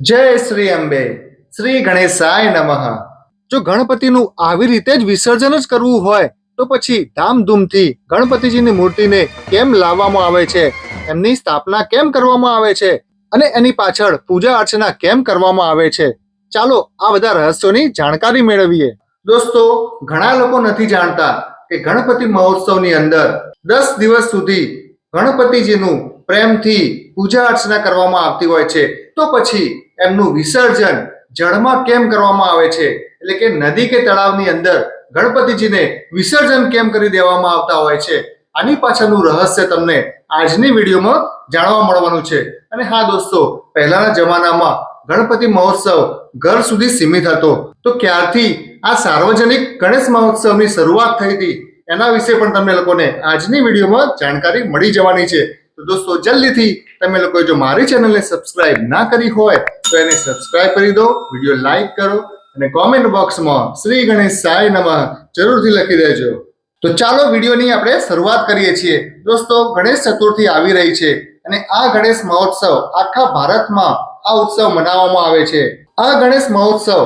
જય શ્રી અંબે. શ્રી ગણેશાય નમઃ. જો ગણપતિનું આવી રીતે જ વિસર્જન જ કરવું હોય, તો પછી ધામધૂમથી ગણપતિજીની મૂર્તિને કેમ લાવવામાં આવે છે? એમની સ્થાપના કેમ કરવામાં આવે છે? અને એની પાછળ પૂજા અર્ચના કેમ કરવામાં આવે છે? ચાલો આ બધા રહસ્યોની જાણકારી મેળવીએ. દોસ્તો, ઘણા લોકો નથી જાણતા કે ગણપતિ મહોત્સવની અંદર દસ દિવસ સુધી ગણપતિજીનું પ્રેમથી પૂજા અર્ચના કરવામાં આવતી હોય છે. તો પછી એમનું વિસર્જન જળમાં કેમ કરવામાં આવે છે? એટલે કે નદી કે તળાવની અંદર ગણપતિજીને વિસર્જન કેમ કરી દેવામાં આવતા હોય છે? આની પાછળનું રહસ્ય તમને આજની વિડીયોમાં જાણવા મળવાનું છે. અને હા દોસ્તો, પહેલાના જમાનામાં ગણપતિ મહોત્સવ ઘર સુધી સીમિત હતો. તો ક્યારથી આ સાર્વજનિક ગણેશ મહોત્સવની શરૂઆત થઈ હતી? એના વિશે પણ તમને લોકોને આજની વિડીયોમાં જાણકારી મળી જવાની છે. તો દોસ્તો, જલ્દીથી તમે લોકોએ જો મારી ચેનલને સબસ્ક્રાઇબ ના કરી હોય, તો એને સબસ્ક્રાઇબ કરી દો, વીડિયો લાઇક કરો અને કોમેન્ટ બોક્સમાં શ્રી ગણેશ સાય નમઃ જરૂરથી લખી દેજો. તો ચાલો વિડીયોની આપણે શરૂઆત કરીએ છીએ. દોસ્તો, ગણેશ ચતુર્થી આવી રહી છે અને આ ગણેશ મહોત્સવ આખા ભારતમાં આ ઉત્સવ મનાવવામાં આવે છે. આ ગણેશ મહોત્સવ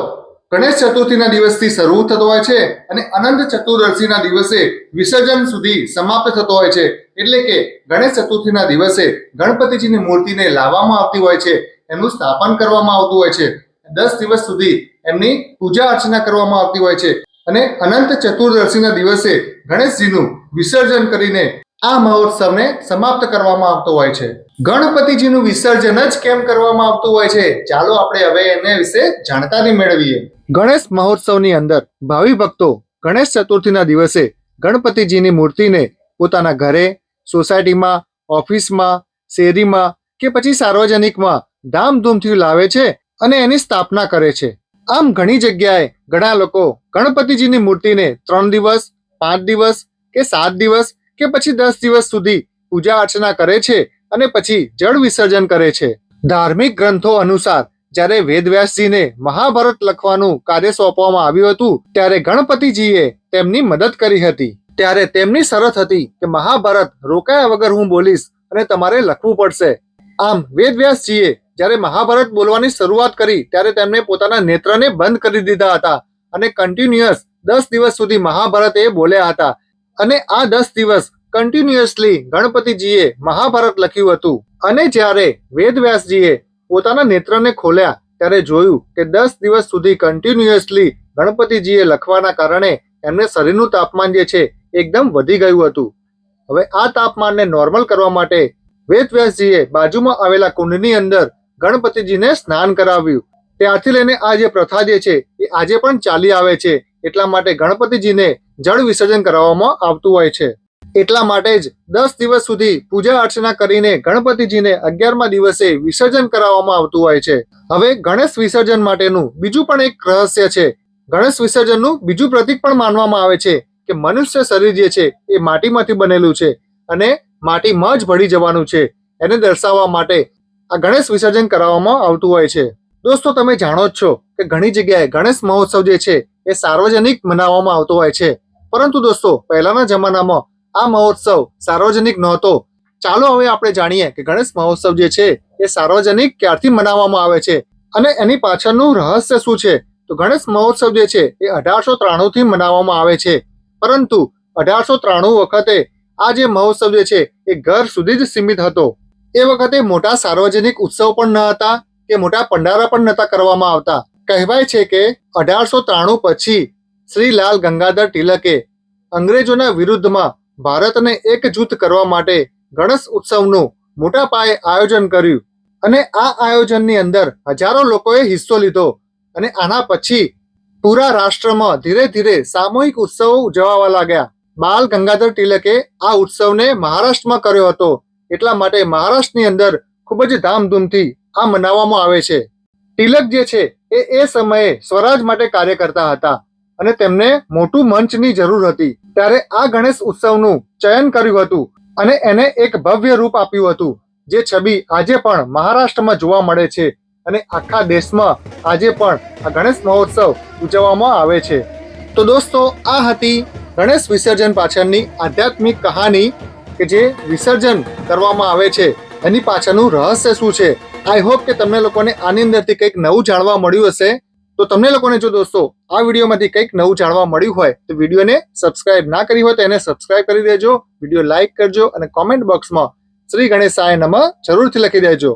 ગણેશ ચતુર્થીના દિવસથી શરૂ થતો હોય છે અને અનંત ચતુર્દશીના દિવસે વિસર્જન સુધી સમાપ્ત થતો હોય છે. એટલે કે ગણેશ ચતુર્થીના દિવસે ગણપતિજીની મૂર્તિને લાવવામાં આવતી હોય છે, એમનું સ્થાપન કરવામાં આવતું હોય છે. દસ દિવસ સુધી એમની પૂજા અર્ચના કરવામાં આવતી હોય છે. અને અનંત ચતુર્દશીના દિવસે ગણેશજીનું વિસર્જન કરીને આ મહોત્સવને સમાપ્ત કરવામાં આવતો હોય છે. ગણપતિજીનું વિસર્જન જ કેમ કરવામાં આવતું હોય છે? ચાલો આપણે હવે એને વિશે જાણકારી મેળવીએ. ગણેશ મહોત્સવની અંદર ભાવિ ભક્તો ગણેશ ચતુર્થીના દિવસે ગણપતિજીની મૂર્તિને પોતાના ઘરે, સોસાયટીમાં, ઓફિસમાં, શેરીમાં કે પછી સાર્વજનિકમાં ધામધૂમથી લાવે છે અને એની સ્થાપના કરે છે. આમ ઘણી જગ્યાએ ઘણા લોકો ગણપતિજીની મૂર્તિને ત્રણ દિવસ, પાંચ દિવસ કે સાત દિવસ કે પછી દસ દિવસ સુધી પૂજા અર્ચના કરે છે અને પછી જળ વિસર્જન કરે છે. ધાર્મિક ગ્રંથો અનુસાર, જ્યારે વેદવ્યાસજીને મહાભારત લખવાનું કાર્ય સોંપવામાં આવ્યું હતું, ત્યારે ગણપતિજીએ તેમની મદદ કરી હતી. ત્યારે તેમની શરત હતી કે મહાભારત રોકાયા વગર હું બોલીશ અને તમારે લખવું પડશે. આમ વેદવ્યાસજીએ જ્યારે મહાભારત બોલવાની શરૂઆત કરી, ત્યારે તેમણે પોતાના નેત્રને બંધ કરી દીધા હતા અને કન્ટિન્યુઅસ દસ દિવસ સુધી મહાભારત એ બોલ્યા હતા. અને આ દસ દિવસ કન્ટિન્યુઅસલી ગણપતિજીએ મહાભારત લખ્યું હતું. અને જ્યારે વેદવ્યાસજીએ પોતાના નેત્રને ખોલ્યા, ત્યારે જોયું કે દસ દિવસ સુધી કન્ટિન્યુઅસલી ગણપતિજીએ લખવાના કારણે એમને શરીરનું તાપમાન જે છે, એકદમ વધી ગયું હતું. હવે આ તાપમાનને નોર્મલ કરવા માટે વેદવ્યાસજીએ બાજુમાં આવેલા કુંડની અંદર ગણપતિજીને સ્નાન કરાવ્યું. ત્યારથી લઈને આ જે પ્રથા જે છે, એ આજે પણ ચાલી આવે છે. એટલા માટે ગણપતિજીને જળ વિસર્જન કરાવવામાં આવતું હોય છે. એટલા માટે જ દસ દિવસ સુધી પૂજા અર્ચના કરીને ગણપતિજીને અગિયારમા દિવસે વિસર્જન કરાવવામાં આવતું હોય છે. હવે ગણેશ વિસર્જન માટેનું બીજું પણ એક રહસ્ય છે. ગણેશ વિસર્જનનું બીજું પ્રતીક પણ માનવામાં આવે છે કે મનુષ્ય શરીર જે છે એ માટીમાંથી બનેલું છે અને માટીમાં જ ભળી જવાનું છે. એને દર્શાવવા માટે આ ગણેશ વિસર્જન કરાવવામાં આવતું હોય છે. દોસ્તો, તમે જાણો જ છો કે ઘણી જગ્યાએ ગણેશ મહોત્સવ જે છે એ સાર્વજનિક મનાવવામાં આવતો હોય છે. પરંતુ દોસ્તો, પહેલાના જમાનામાં આ મહોત્સવ સાર્વજનિક નહોતો. ચાલો હવે આપણે જાણીએ કે ગણેશ મહોત્સવ જે છે, એ સાર્વજનિક ક્યારથી મનાવવામાં આવે છે અને એની પાછળનું રહસ્ય શું છે? તો ગણેશ મહોત્સવ જે છે, એ અઢારસો ત્રાણુંથી મનાવવામાં આવે છે. પરંતુ અઢારસો ત્રાણું વખતે આ જે મહોત્સવ જે છે, એ ઘર સુધી જ સીમિત હતો. એ વખતે મોટા સાર્વજનિક ઉત્સવ પણ ન હતા કે મોટા પંડારા પણ નહોતા કરવામાં આવતા. કહેવાય છે કે અઢારસો ત્રાણું પછી શ્રી લાલ ગંગાધર તિલકે અંગ્રેજોના વિરુદ્ધમાં ભારતને એકજૂથ કરવા માટે ગણેશ ઉત્સવનું મોટા પાયે આયોજન કર્યું અને આ આયોજનની અંદર હજારો લોકોએ હિસ્સો લીધો અને આના પછી પૂરા રાષ્ટ્રમાં ધીરે ધીરે સામૂહિક ઉત્સવો ઉજવવા લાગ્યા. બાલ ગંગાધર તિલકે આ ઉત્સવને મહારાષ્ટ્રમાં કર્યો હતો. એટલા માટે મહારાષ્ટ્રની અંદર ખૂબ જ ધામધૂમથી આ મનાવવામાં આવે છે. તિલક જે છે એ એ સમયે સ્વરાજ માટે કાર્ય કરતા હતા અને તેમને મોટું મંચની જરૂર હતી. ત્યારે આ ગણેશ ઉત્સવનું ચયન કર્યું હતું અને એને એક ભવ્ય રૂપ આપ્યું હતું, જે છબી આજે પણ મહારાષ્ટ્રમાં જોવા મળે છે અને આખા દેશમાં આજે પણ આ ગણેશ મહોત્સવ ઉજવવામાં આવે છે. તો દોસ્તો, આ હતી ગણેશ વિસર્જન પાછળની આધ્યાત્મિક કહાની કે જે વિસર્જન કરવામાં આવે છે. એની પાછળનું રહસ્ય શું છે? આઈ હોપ કે તમને લોકોને આની અંદરથી કંઈક નવું જાણવા મળ્યું હશે. તો તમને લોકોને જો દોસ્તો, આ વિડીયોમાંથી કંઈક નવું જાણવા મળ્યું હોય, તો વિડીયોને સબસ્ક્રાઇબ ના કરી હોય તો એને સબસ્ક્રાઇબ કરી દેજો, વીડિયો લાઇક કરજો અને કોમેન્ટ બોક્સમાં શ્રી ગણેશાય નમઃ જરૂરથી લખી દેજો.